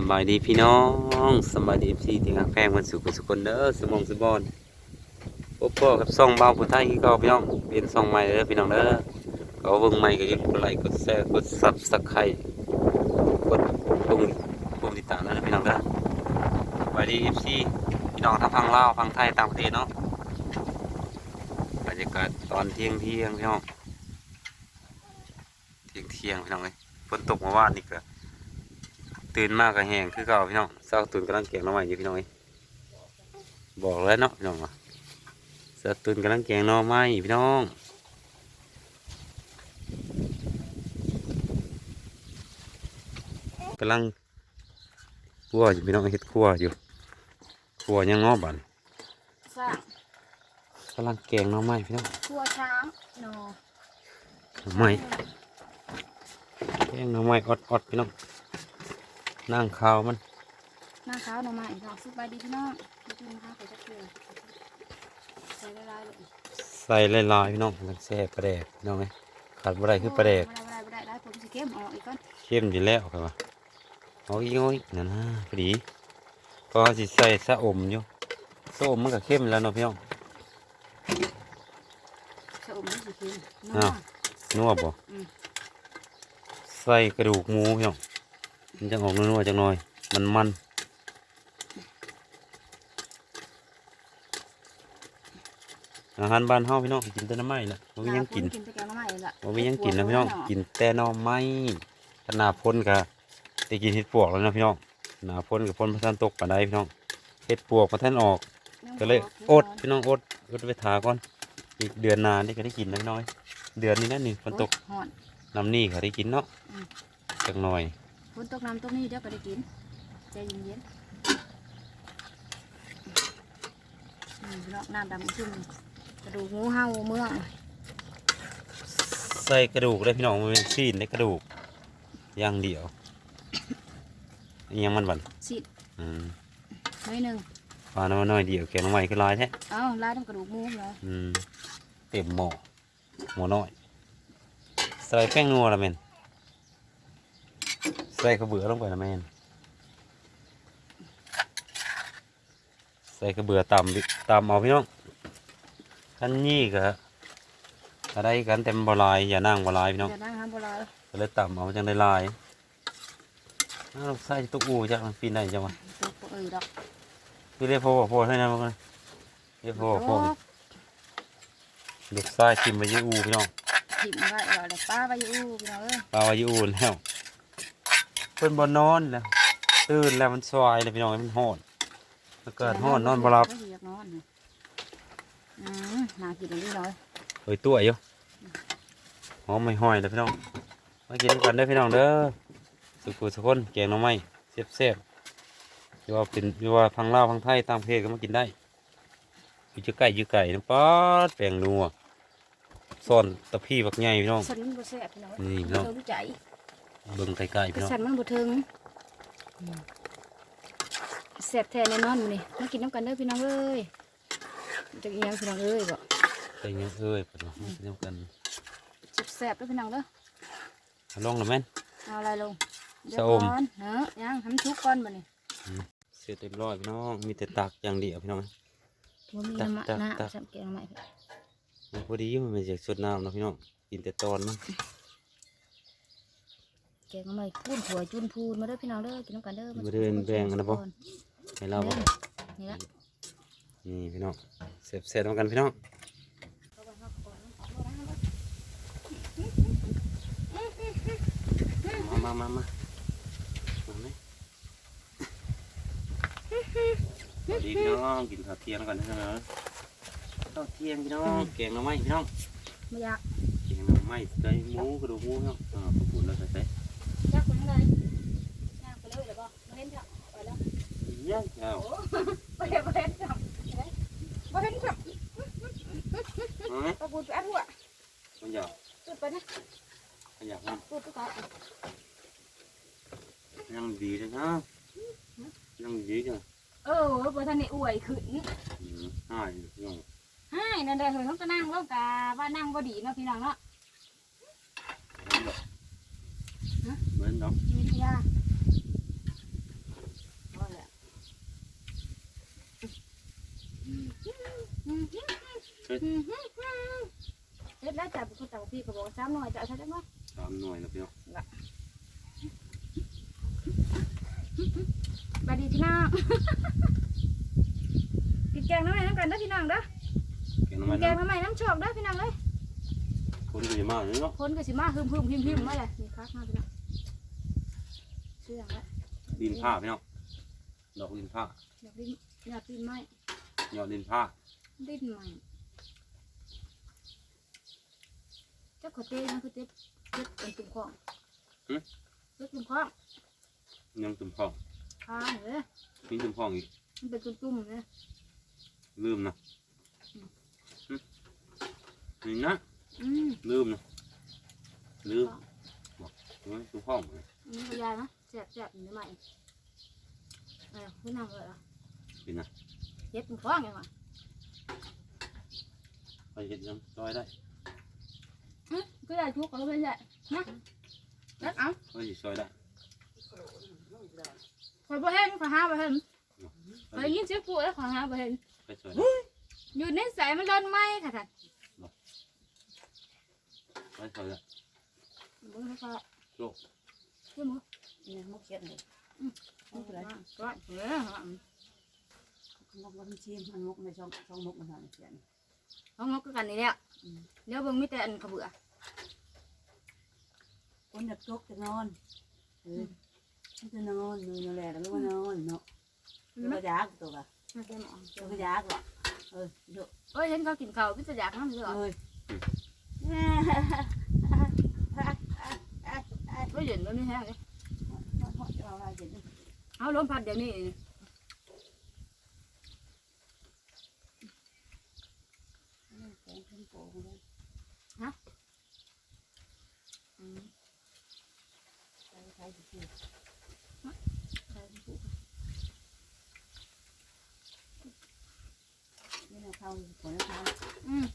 สบายดีพี่น้องสบายดีพี่ที่งานแพงวันสุขสุขคนเด้อสมองสมบอนพบพ่อกับซ่องเบาผู้ไทยที่ก็พี่น้องเป็นซ่องใหม่เด้อพี่น้องเด้อก็เบิ่งใหม่ก็ยิบกดไลค์กดแชร์กดซับสไครต์กดปุ่มปุ่มติดตามนะพี่น้องเด้อสบายดีพี่พี่น้องทั้งฟังลาวฟังไทยต่างประเทศเนาะบรรยากาศตอนเที่ยงเที่ยงพี่น้องเที่ยงเที่ยงพี่น้องเลยฝนตกเมื่อวานี่ก็ ตื่นมากก็แห้งคือเก่าพี่น้องเศร้าตื่นกำลังเก็งหน้องใหม่อยู่พี่น้องเอ้ยบอกแล้วเนาะพี่น้องว่าเศร้าตื่นกำลังเก็งหน้องไม้พี่น้องกำลังคั่วอยู่พี่น้องเฮ็ดคั่วอยู่คั่วยังงอบันสร้างกำลังแกงหน้องไม้พี่น้องทัวช้างหนอหน่อไม้แกงหน้องไม้อดอดๆพี่น้อง นั่งข้าวมันหน้าขาวหน่อไม้ดอกสุกใบดีพี่น้องไปกินข้าวไปจักเกลือใส่ละลายเลยใส่ลายๆพี่น้องกำลังแซ่บปลาแดกพี่น้องเอ้ยขาดบ่ได้คือปลาแดกไม่ได้ไม่ได้ไม่ได้ผมสิเข้มออกอีกก่อนเข้มอยู่แล้วครับว่าเอาอีกเอาอีกนั่นนะพอดีก็สิใส่สะอมอยู่สะอมมันก็เข้มแล้วเนาะพี่น้องชะอมนี่สิเข้มนัอ้าววนัวบ่อืมใส่กระดูกหมูพี่น้อง มันจะออกนัวๆจังหน่อย มันมันอาหารบ้านเฮาพี่น้องกินแต่น้ำไม้ละบ่มีหยังกินกินแต่แกงหน่อไม้ล่ะบ่มีหยังกินนะพี่น้องกินแต่หน่อไม้ขนาพ้นก็ได้กินเห็ดปวกแล้วนะพี่น้องหนาพ้นกับพ้นพระท่านตกปานใดพี่น้องเห็ดปวกพระท่านออก ก็เลยอดพี่น้องอดอดไปถาก่อนอีกเดือนหนานนี่ก็ได้กินน้อยๆเดือนนี้นั่นนี่ฝนตกหอนน้ำนี่เขาได้กินเนาะอืมจักหน่อย ฝนตกน้ำตกนี่เดี๋ยวก็ได้กินใจเย็นๆอืมพี่น้องน้ำดำขึ้นกระดูกงูเห่าเมืองใส่กระดูกได้พี่น้องมันเป็นซีนได้กระดูกอย่างเดียวอิหยังมันบันสิอืมน้อยหนึ่งปลาน้อยน้อยเดียวแกงน้ำใหม่ก็หลายแท้เอ้าลายน้ำกระดูกงูเหรออืมเต็มหม้อหม้อน้อยใส่แป้งนัวละแม่น ใส่ข้าวเบื่อลงไปละแม่นใส่ข้าวเบื่อตำดิตำเอาพี่น้องคันนี้ก็อะไรกันเต็มบหลายอย่านั่งบหลายพี่น้องจะนั่งทำโบราณก็เลยตำเอาจังได้หลายอ้าวใส่ตุ๊กอูจักมันปีนได้จังวะตัวเอ้ยดอกพี่เรียกพ่อบอกพ่อให้นะมันเรียกพ่อบอกพ่อลูกชายชิมไปยี่อูพี่น้องถิ่มไว้ว่าแต่ป้าไปอยู่พี่น้องเอ้ยปลาวายุอุ่นแล้ว เพิ่นบ่นอนแล้วตื่นแล้วมันสวายเลยพี่น้องมันฮ้อนมันเกิดฮ้อนนอนบ่หลับไม่อยากนอนเลยอืมน่ากินเลยพี่น้องเฮ้ยตัวอยู่หอมไม่ห้อยเลยพี่น้องมากินกันเด้อพี่น้องเด้อสุกุสุคนแกงหน่อไม้แซ่บๆอยู่ว่าเป็นอยู่ว่าพังลาวพังไทยต่างประเทศก็มากินได้อยู่จะไก่อยู่ไก่น้ำปลาดแป้งนัวซ่อนตะพี่บักใหญ่พี่น้องสันมันบ่แซ่บพี่น้องนี่เนาะเนาะรู้ใจ เบิ่งไกลๆกระพี่น้องสันมันบ่ถึงอืมแซ่บแท้แน่นอนมื้อนี้มากินน้ำกันเด้อพี่น้องเอ้ยจักอีหยังพี่น้องเอ้ยบ่ไก่ยังเอ้ยเพิ่นว่ามากินน้ำกันแซ่บๆเด้อพี่น้องเด้อเอาลงแล้วแม่นเอาอะไรลงเดี๋ยวชะอมก่อนเนาะยังทำชุกก่อนบ่นี่เสร็จเรียบร้อยพี่น้องมีแต่ตักอย่างเดียวพี่น้องบ่มีตักน้ำมะตักน้ตักำสับแกงใหม่มันพอดีมันเป็นจากสดน้ำเนาะพี่น้องกินแต่ตอนมัน แกงใหม่พูนหัวจุนพูนมาเด้อพี่น้องเด้อกินน้ำกันเด้อมาเดินแบ่งกันนะบ่ให้เราบ่นี่ละนี่พี่น้องเสร็จเสร็จกันพี่น้องมามามามามาไหมสวัสดีพี่น้องกินข้าวเที่ยงกันนะข้าวเที่ยงพี่น้องแกงหน่อไม้พี่น้องไม่อยากแกงหน่อไม้ไก่หมูกระดูกหมูพี่น้อง นนี่อวยขึ้นใช่ใช่นั่นเด้อเฮ้ยเขาก็นั่งแล้วกะว่านั่งบ่ดีเนาะพี่น้องเนาะเหมือนเนาะมีที่ยาเฮ็ดแล้วจับคุณตังพี่ก็บอกสามหน่วยจะเอาใช่ไหมสามหน่วยนะพี่น้องบาดีที่น้า กงน้ำใหม่น้ำกันเด้อพี่น้องเด้อแกงน้ำมันแกงน้ำใหม่น้ำชอกเด้อพี่น้องเอ้ยคนดีมากเลยเนาะคนก็สิมาฮึมฮึมพิมพิมมาเลยนี่คักมาพี่น้องเชื่องละดินผ้าพี่น้องดอกดินผ้าอยากดิ้นอยากดิ้นไหมยอดดินผ้าดิ้นไหมเจ้าขอเต้นะคือเต้เต้เป็นตุ่มข้องเต้ตุ่มข้องยังตุ่มพองข้างเลยมีตุ่มพองอีกมันเป็นตุ่มๆเลย ลืมนะหึนี่นะอืมลืมนะลืมบอกว่าตุ่มพองเลยอืมพยายนะแสบแสบอยู่ใหม่เออพี่น้องเลยอะเป็นนะเจ็บตุ่มข้องยังไงไปเห็ดยังซอยได้ก็ได้ทุกข์ก็ไม่ได้นะแล้วเอาก็สิซอยได้ขอยบ่เห็นขอยหาบ่เห็น ไปขอยยินเสียงปู่แล้วขอยหาบ่เห็นไปซอยได้อยู่ในสายมันร้อนไหมค่ะท่านไปซอยได้มึงให้เขาโลกชื่อมึงเนี่ยมุกเขียนเลยร้อนร้อนร้อนเออมุกมันชิมมันมุกในช่องช่องมุกมันทำเขียนห้องงกคือกันนี่แหละเดี๋ยวเบิ่งมีแต่อันขะเบื่อคนอยากจกจะนอนเออมันจะนอนนอนแหละแล้วก็นอนเนาะ ตัวก็ยากตัวก็มาเต็มอ่องตัวก็ยากหรอกเออเยอะเอ้ยเห็นเขากินข้าวพิจารณาน้ำเสือเลยไม่เห็นมันไม่แห้งเลยเอาอะไรเจ็ดเอาลมพัดเดี๋ยวนี้แกงขึ้นโป่งเลยอืมใช้ใช้สิ ใส่ผู้ นี่เราเข้าผลเข้าอืม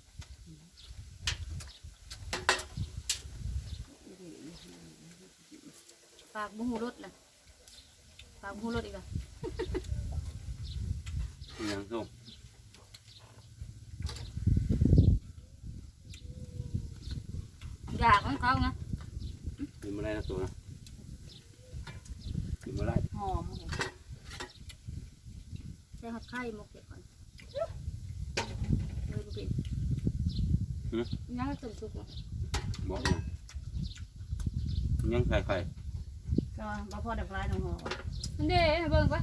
ปากบุหูรถน่ะปากบุหูรถอีกอะมียังส้มอยากของเขาไงกินมาได้นะตัวนะกินมาได้หอมใส่หัดไข่หมกเด็กก่อน เลยบุปินยังให้ตุ่มสุกอะบอกอยู่ยังไข่ไข่ก็บ่พอดับร้ายน้องหออันเด้เบิ่งปะ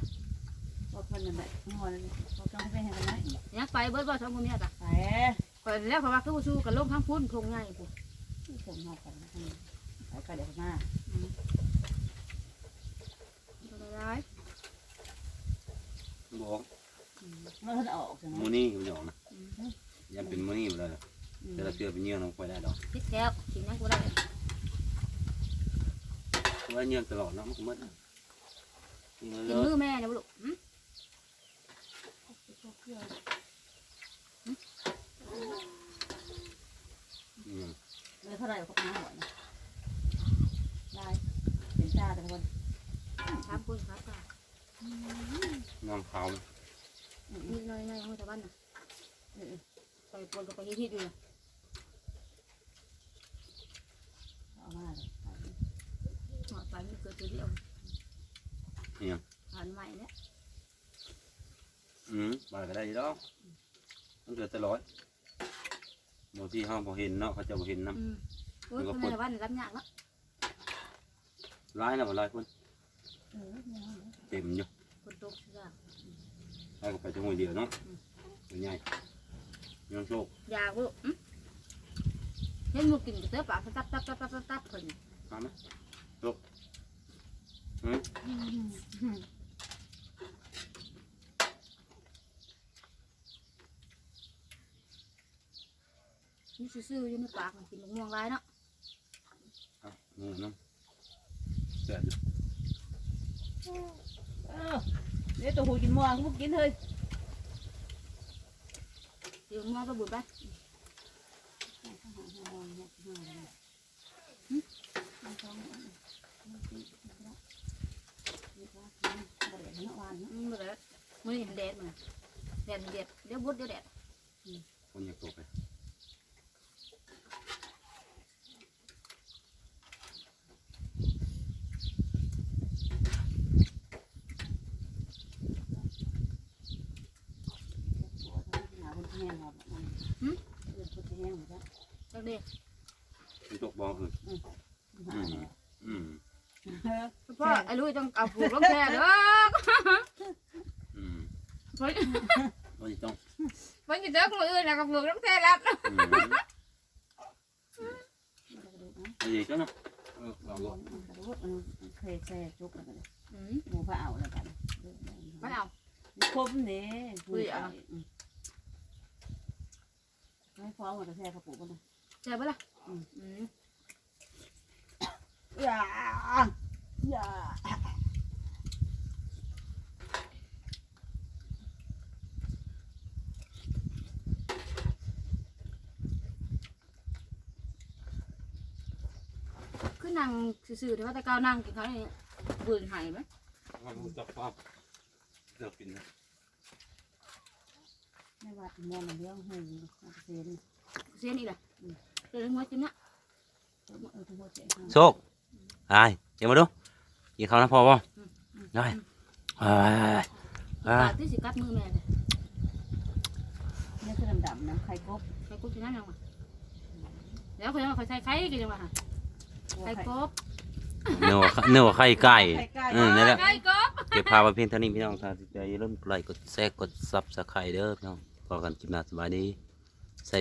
บ่พอนั่นแหละหอนั่นเขาต้องไปให้กันไหมยังไปเบิดบ่สองคนเนี้จ้ะไปก่อนแล้วเขาว่าคือสู้กันลงทั้งพุ่นทงใหญ่ปุ๊บส่งหอกันนะไปก็เดี๋ยวมาร้ายบอกเมื่อท่านออกใช่ไหม มูนี่มันจะออกนะ ยังเป็นมูนี่อยู่เลยแต่เราเชื่อเป็นเยื่อลงไปได้ดอกพิษแล้วกินยังกูได้เพราะว่าเยื่อตลอดเนาะมันก็มืดนะนี่กินเลมืยอแม่นะบุลูกอืมเลยเท่าไหร่พวกน้าหัวนะลายเป็นตาแต่คนสามคนครับค่ะน้ำขาวนิดหน่อยหน่อยห้องชาวบ้านน่ะไปปนกับไปที่อยู่เอามาเลยหอดไปมันเกิดตัวเดียวเนี่ยผ่านใหม่เนี่ยอืมบาก็ได้ดอกมันเกิดตลอดบางทีห้องพอเห็นเนาะเขาจะบ่เห็นน้อืมโอ้ยคนในชาวบ้านรับยากเนาะำร้ายนะบ่ร้ายคนเออเนี่ยเต็มอยู่คนตกเสือร้ายก็ไปจังหวะเดียวเนาะเป็นไง ยังโชคยากบุลูกเห็นมูกินกระเตื้อปากตับตับตับตับตับตับเพิ่นมาไหมโชคอืมนี่ซื่อๆอยู่ในปากมันกินมะม่วงร้ายเนาะอะงูน้ำเสร็จอยู่เออเดี๋ยวตัวหูกินม่วงพวกกินเฮ้ย เดี๋ยวมะม่วก็บุญไปอืมบ่ได้มื้อแดดมันแดดแดดเดี๋ยวบุดเดี๋ยวแดดคนอยากตกไป หาคนที่แห้งครับเออคนที่แห้งหมดแล้ว จัก เด้มันตกบ่เออหาแล้วอืมพ่อไอ้ลุยต้องเอาผูกลงแท้เด้ออืมเฮ้ยมันต้องเพิ่นสิเด้อคนอื่นน่ะก็ผูกลงแท้แล้วอืมไอ้เด็กก็เนาะเออลองดูเคยแช่จุกแล้วกันอืมหมูผ้าเอาแล้วกันไม่เอาคมเนี่ยไม่ฟ้องมันจะแช่กระปุกกันนะ ใช่ปะล่ะอืมอย่าอย่าคือนั่งซื่อๆแต่ว่าแต่เก่านั่งกินเขาวนี่บืนหายไหมมันจะฟ้าเลือกกินนะไม่วัดมองเรื่องหงเซนเสียนอีกล่ะเดี๋ยวหัวจิ้มนะเออทั้งหมดเจ็ดโชคไอ้เดี๋ยวมาดูกินข้าวนะพอป่ะได้ไอ้ไอ้ปาดที่สิกัดมือแม่เลยนี่คือดำๆนะ ไข่กบใครกบที่นั่นยังมาแล้วเขาจะมาคอยใส่ไข่กันยังมาไข่กบเนื้อเนื้อไข่ไก่ไข่ไก่อืมนั่นแหละไข่กบเก็บภาพไว้เพียงเท่านี้พี่น้องถ้าสนใจอย่าลืมกดไลค์กดแชร์กดซับสไครต์เด้อพี่น้องพอกันกินหน้าสบายดีใส่